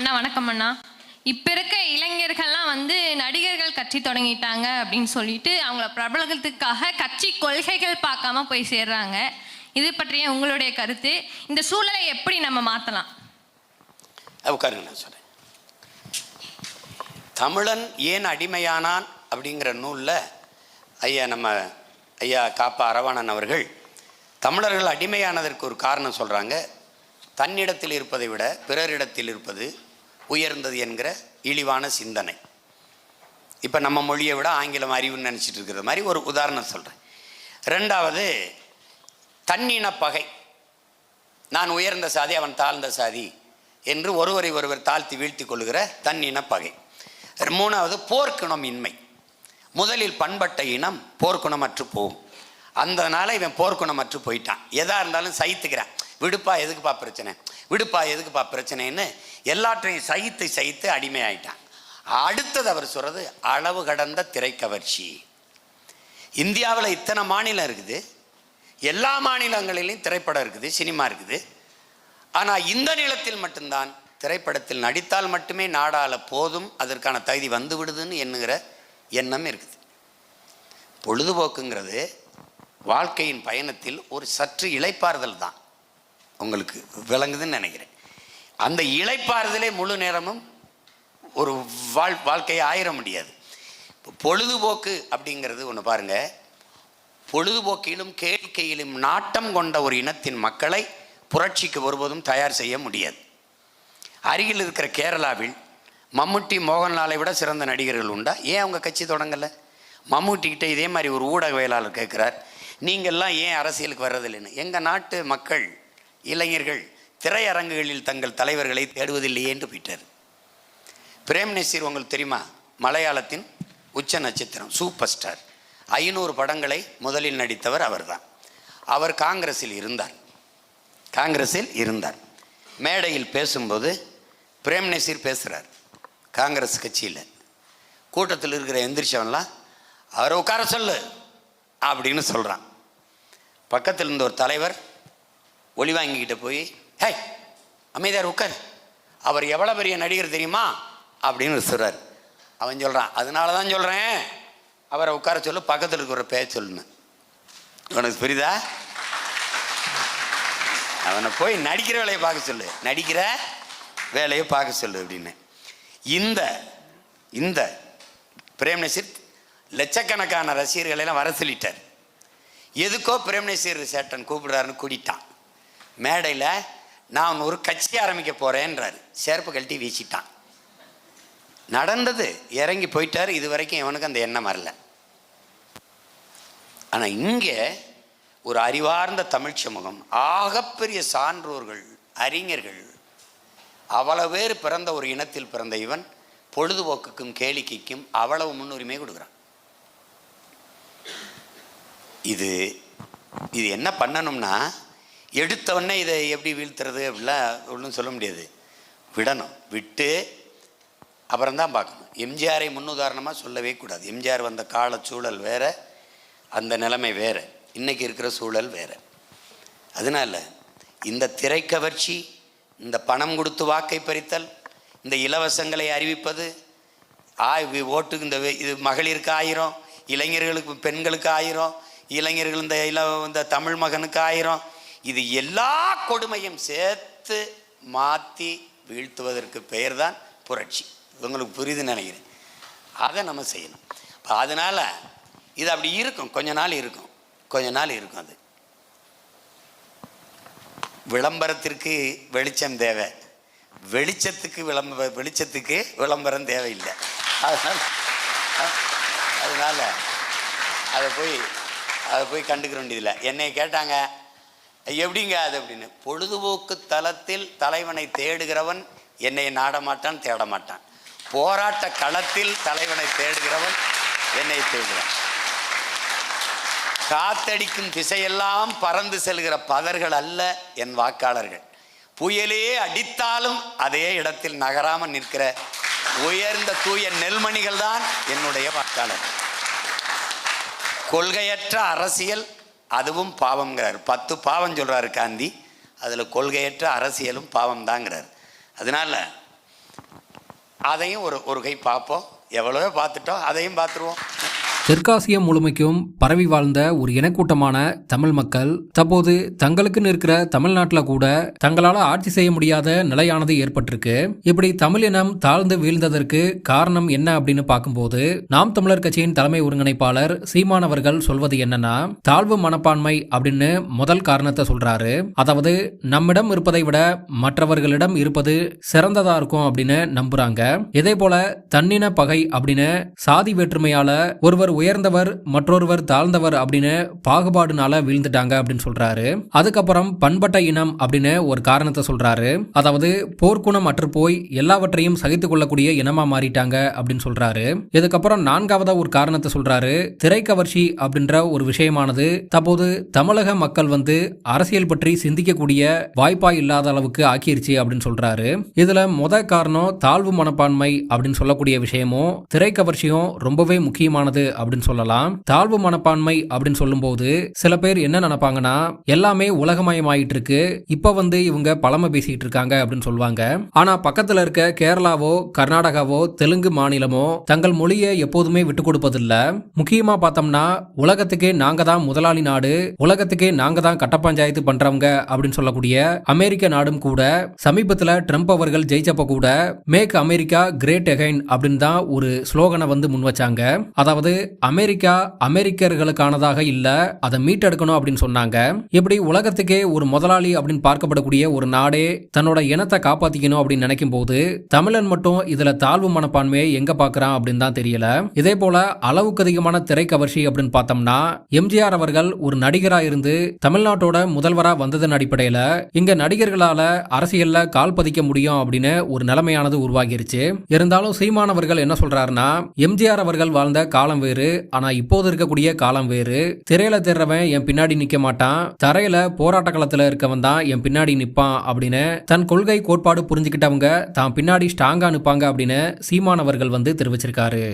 அண்ணா வணக்கம் அண்ணா. இப்போ இருக்க இளைஞர்கள்லாம் வந்து நடிகர்கள் கட்சி தொடங்கிட்டாங்க அப்படின்னு சொல்லிட்டு அவங்கள பிரபலத்துக்காக கட்சி கொள்கைகள் பார்க்காம போய் சேர்றாங்க. இது பற்றிய உங்களுடைய கருத்து. இந்த சூழலை எப்படி நம்ம மாற்றலாம் அஹ் உட்காருங்க நான் சொல்கிறேன் தமிழன் ஏன் அடிமையானான் அப்படிங்கிற நூலில் ஐயா நம்ம ஐயா காப்பா அரவாணன் அவர்கள் தமிழர்கள் அடிமையானதற்கு ஒரு காரணம் சொல்கிறாங்க தன்னிடத்தில் இருப்பதை விட பிறரிடத்தில் இருப்பது உயர்ந்தது என்கிற இழிவான சிந்தனை. இப்போ நம்ம மொழியை விட ஆங்கிலம் அறிவுன்னு நினச்சிட்டு இருக்கிற மாதிரி ஒரு உதாரணம் சொல்கிறேன் ரெண்டாவது தன்னின பகை. நான் உயர்ந்த சாதி அவன் தாழ்ந்த சாதி என்று ஒருவரை ஒருவர் தாழ்த்தி வீழ்த்தி கொள்கிற தன்னின பகை. மூணாவது போர்க்குணம் இன்மை. முதலில் பண்பட்ட இனம் போர்க்குணமற்று போகும். அந்தனால இவன் போர்க்குணமற்று போயிட்டான். எதாக இருந்தாலும் சகித்துக்கிறான். விடுப்பா எதுக்குப்பா பிரச்சனை? விடுப்பா எதுக்குப்பா பிரச்சனைன்னு எல்லாற்றையும் சகித்து சகித்து அடிமையாயிட்டான் அடுத்தது அவர் சொல்றது அளவு கடந்த திரைக்கவர்ச்சி இந்தியாவில் இத்தனை மாநிலம் இருக்குது. எல்லா மாநிலங்களிலும் திரைப்படம் இருக்குது சினிமா இருக்குது. ஆனால் இந்த நிலத்தில் மட்டும்தான் திரைப்படத்தில் நடித்தால் மட்டுமே நாடால் போதும் அதற்கான தகுதி வந்து விடுதுன்னு எண்ணுகிற எண்ணம் இருக்குது. பொழுதுபோக்குங்கிறது வாழ்க்கையின் பயணத்தில் ஒரு சற்று இழைப்பாறுதல் தான். உங்களுக்கு விளங்குதுன்னு நினைக்கிறேன். அந்த இழைப்பாறுதலே முழு நேரமும் ஒரு வாழ் வாழ்க்கையை ஆயிட முடியாது. இப்போ பொழுதுபோக்கு அப்படிங்கிறது ஒன்று பாருங்கள் பொழுதுபோக்கிலும் கேளிக்கையிலும் நாட்டம் கொண்ட ஒரு இனத்தின் மக்களை புரட்சிக்கு ஒருபோதும் தயார் செய்ய முடியாது. அருகில் இருக்கிற கேரளாவில் மம்முட்டி மோகன்லாலை விட சிறந்த நடிகர்கள் உண்டா? ஏன் அவங்க கட்சி தொடங்கலை? மம்முட்டிக்கிட்ட இதே மாதிரி ஒரு ஊடகவியலாளர் கேட்குறார் நீங்கள்லாம் ஏன் அரசியலுக்கு வர்றதில்லைன்னு? எங்கள் நாட்டு மக்கள் இளைஞர்கள் திரையரங்குகளில் தங்கள் தலைவர்களை தேடுவதில்லையே என்று போயிட்டார். பிரேம் நசீர் உங்களுக்கு தெரியுமா? மலையாளத்தின் உச்ச நட்சத்திரம் சூப்பர் ஸ்டார். ஐநூறு படங்களை முதலில் நடித்தவர் அவர்தான். அவர் காங்கிரஸில் இருந்தார். காங்கிரஸில் இருந்தார். மேடையில் பேசும்போது பிரேம் நசீர் பேசுகிறார் காங்கிரஸ் கட்சியில். கூட்டத்தில் இருக்கிற எந்திரிச்சவன்லாம் அவரை உட்கார சொல்லு அப்படின்னு சொல்கிறான் பக்கத்தில் இருந்த ஒரு தலைவர் ஒளி வாங்கிக்கிட்ட போய் ஹே அமைதியார் உட்கார். அவர் எவ்வளோ பெரிய நடிகர் தெரியுமா? அப்படின்னு சொல்கிறார் அவன் சொல்கிறான் அதனால தான் சொல்கிறேன் அவரை உட்கார சொல்லு பக்கத்தில் இருக்கிற பேய சொல்லுன்னு. உனக்கு புரியுதா? அவனை போய் நடிக்கிற வேலையை பார்க்க சொல்லு. நடிக்கிற வேலையை பார்க்க சொல்லு அப்படின்னு. இந்த இந்த பிரேம் நசீர் லட்சக்கணக்கான ரசிகர்களெல்லாம் வர சொல்லிட்டார். எதுக்கோ பிரேம் நசீர் சேட்டன் கூப்பிடுறாருன்னு கூட்டிட்டான். மேடையில் நான் ஒரு கட்சி ஆரம்பிக்க போகிறேன்றார் செருப்பு கழட்டி வீசிட்டான். நடந்தது. இறங்கி போயிட்டார். இது வரைக்கும் இவனுக்கு அந்த எண்ணம் வரல. ஆனால் இங்கே ஒரு அறிவார்ந்த தமிழ் சமூகம் ஆகப்பெரிய சான்றோர்கள் அறிஞர்கள் அவ்வளவு பேர் பிறந்த ஒரு இனத்தில் பிறந்த இவன் பொழுதுபோக்குக்கும் கேளிக்கைக்கும் அவ்வளவு முன்னுரிமை கொடுக்குறான். இது இது என்ன பண்ணணும்னா எடுத்தவொடனே இதை எப்படி வீழ்த்துறது அப்படிலாம் ஒன்றும் சொல்ல முடியாது. விடணும். விட்டு அப்புறம் தான் பார்க்கணும். எம்ஜிஆரை முன்னுதாரணமாக சொல்லவே கூடாது. எம்ஜிஆர் வந்த கால சூழல் வேற அந்த நிலைமை வேறு. இன்றைக்கி இருக்கிற சூழல் வேறு. அதனால இந்த திரைக்கவர்ச்சி இந்த பணம் கொடுத்து வாக்கை பறித்தல் இந்த இலவசங்களை அறிவிப்பது ஆ வி- ஓட்டுக்கு இந்த இது மகளிருக்கு ஆயிரம் இளைஞர்களுக்கு பெண்களுக்கு ஆயிரம் இளைஞர்கள் இந்த இல இந்த தமிழ் மகனுக்கு ஆயிரம் இது எல்லா கொடுமையும் சேர்த்து மாற்றி வீழ்த்துவதற்கு பெயர் தான் புரட்சி. உங்களுக்கு புரியுதுன்னு நினைக்கிறேன். அதை நம்ம செய்யணும். இப்போ அதனால் இது அப்படி இருக்கும். கொஞ்ச நாள் இருக்கும். கொஞ்ச நாள் இருக்கும் அது. விளம்பரத்திற்கு வெளிச்சம் தேவை. வெளிச்சத்துக்கு விளம்ப வெளிச்சத்துக்கு விளம்பரம் தேவையில்லை. அதனால் அதனால் அதை போய் அதை போய் கண்டுக்கிற வேண்டியதில்லை. என்னை கேட்டாங்க எப்படிங்க அது அப்படின்னு? பொழுதுபோக்கு தளத்தில் தலைவனை தேடுகிறவன் என்னை நாடமாட்டான் தேடமாட்டான். தேட மாட்டான் போராட்ட களத்தில் தலைவனை தேடுகிறவன் என்னை தேடுகிறான். காத்தடிக்கும் திசையெல்லாம் பறந்து செல்கிற பதர்கள் அல்ல என் வாக்காளர்கள். புயலே அடித்தாலும் அதே இடத்தில் நகராமல் நிற்கிற உயர்ந்த தூய நெல்மணிகள் தான் என்னுடைய வாக்காளர் கொள்கையற்ற அரசியல் அதுவும் பாவம்ங்கிறார். பத்து பாவம் சொல்கிறார் காந்தி. அதில் கொள்கையற்ற அரசியலும் பாவம் தாங்கிறார் அதனால அதையும் ஒரு ஒரு கை பார்ப்போம். எவ்வளவோ பார்த்துட்டோம் அதையும் பார்த்துருவோம். தெற்காசியம் முழுமைக்கும் பரவி வாழ்ந்த ஒரு இனக்கூட்டமான தமிழ் மக்கள் தற்போது தங்களுக்குன்னு இருக்கிற தமிழ்நாட்டில் கூட தங்களால் ஆட்சி செய்ய முடியாத நிலையானது ஏற்பட்டிருக்கு. இப்படி தமிழ் இனம் தாழ்ந்து வீழ்ந்ததற்கு காரணம் என்ன அப்படின்னு பார்க்கும்போது நாம் தமிழர் கட்சியின் தலைமை ஒருங்கிணைப்பாளர் சீமான் அவர்கள் சொல்வது என்னன்னா தாழ்வு மனப்பான்மை அப்படின்னு முதல் காரணத்தை சொல்றாரு. அதாவது நம்மிடம் இருப்பதை விட மற்றவர்களிடம் இருப்பது சிறந்ததா இருக்கும் அப்படின்னு நம்புறாங்க. இதே போல தன்னின பகை அப்படின்னு சாதி வேற்றுமையால ஒருவர் உயர்ந்தவர் மற்றொருவர் தாழ்ந்தவர் அப்படின்னு பாகுபாடுனால வீழ்ந்துட்டாங்க அப்படின்னு சொல்றாரு. அதுக்கப்புறம் பண்பட்ட இனம் அப்படின்னு ஒரு காரணத்தை சொல்றாரு. அதாவது போர்க்குணம் அற்று போய் எல்லாவற்றையும் சகித்துக் கொள்ளக்கூடிய இனமா மாறிட்டாங்க அப்படின்னு சொல்றாரு. இதுக்கப்புறம் நான்காவதா ஒரு காரணத்தை சொல்றாரு. திரைக்கவர்ச்சி அப்படின்ற ஒரு விஷயமானது தற்போது தமிழக மக்கள் வந்து அரசியல் பற்றி சிந்திக்கக்கூடிய வாய்ப்பா இல்லாத அளவுக்கு ஆக்கிருச்சு அப்படின்னு சொல்றாரு. இதுல முத காரணம் தாழ்வு மனப்பான்மை அப்படின்னு சொல்லக்கூடிய விஷயமும் திரைக்கவர்ச்சியும் ரொம்பவே முக்கியமானது அப்படின்னு சொல்லலாம். தாழ்வு மனப்பான்மை அப்படின்னு சொல்லும்போது சில பேர் என்ன நினைப்பாங்கன்னா எல்லாமே உலகமயமாயிட்டு இருக்கு இப்ப வந்து இவங்க பழமை பேசிட்டு இருக்காங்க அப்படின்னு சொல்லுவாங்க. ஆனா பக்கத்துல இருக்க கேரளாவோ கர்நாடகாவோ தெலுங்கு மாநிலமோ தங்கள் மொழியை எப்போதுமே விட்டு கொடுப்பதில்ல. முக்கியமா பார்த்தோம்னா உலகத்துக்கே நாங்க தான் முதலாளி நாடு உலகத்துக்கே நாங்க தான் கட்ட பஞ்சாயத்து பண்றவங்க அப்படின்னு சொல்லக்கூடிய அமெரிக்க நாடும் கூட சமீபத்துல ட்ரம்ப் அவர்கள் ஜெயிச்சப்ப கூட மேக் அமெரிக்கா கிரேட் எகைன் அப்படின்னு தான் ஒரு ஸ்லோகனை வந்து முன் வச்சாங்க அதாவது அமெரிக்கா அமெரிக்கர்களுக்கானதாக இல்ல அதை மீட்டெடுக்கணும் அப்படின்னு சொன்னாங்க. இப்படி உலகத்துக்கே ஒரு முதலாளி அப்படின்னு பார்க்கப்படக்கூடிய ஒரு நாடே தன்னோட இனத்தை காப்பாத்திக்கணும் அப்படின்னு நினைக்கும் போது தமிழன் மட்டும் இதுல தாழ்வு மனப்பான்மையை எங்க பார்க்கறான் அப்படின்னு தான் தெரியல. இதே போல அளவுக்கு அதிகமான திரைக்கவர்ச்சி அப்படின்னு பார்த்தோம்னா எம்ஜிஆர் அவர்கள் ஒரு நடிகரா இருந்து தமிழ்நாட்டோட முதல்வரா வந்ததன் அடிப்படையில இங்க நடிகர்களால அரசியல்ல கால் பதிக்க முடியும் அப்படின்னு ஒரு நிலைமையானது உருவாகிருச்சு. இருந்தாலும் சீமானவர்கள் என்ன சொல்றாருன்னா எம்ஜிஆர் அவர்கள் வாழ்ந்த காலம் வேறு வேறு ஆனா இப்போது இருக்கக்கூடிய காலம் வேறு. திரையில தேர்றவன் என் பின்னாடி நிக்க மாட்டான். தரையில போராட்ட களத்துல இருக்கவன் தான் என் பின்னாடி நிப்பான் அப்படின்னு தன் கொள்கை கோட்பாடு புரிஞ்சுக்கிட்டவங்க தான் பின்னாடி ஸ்ட்ராங்கா நிப்பாங்க அப்படின்னு சீமானவர்கள் வந்து தெரிவிச்சிருக்காரு.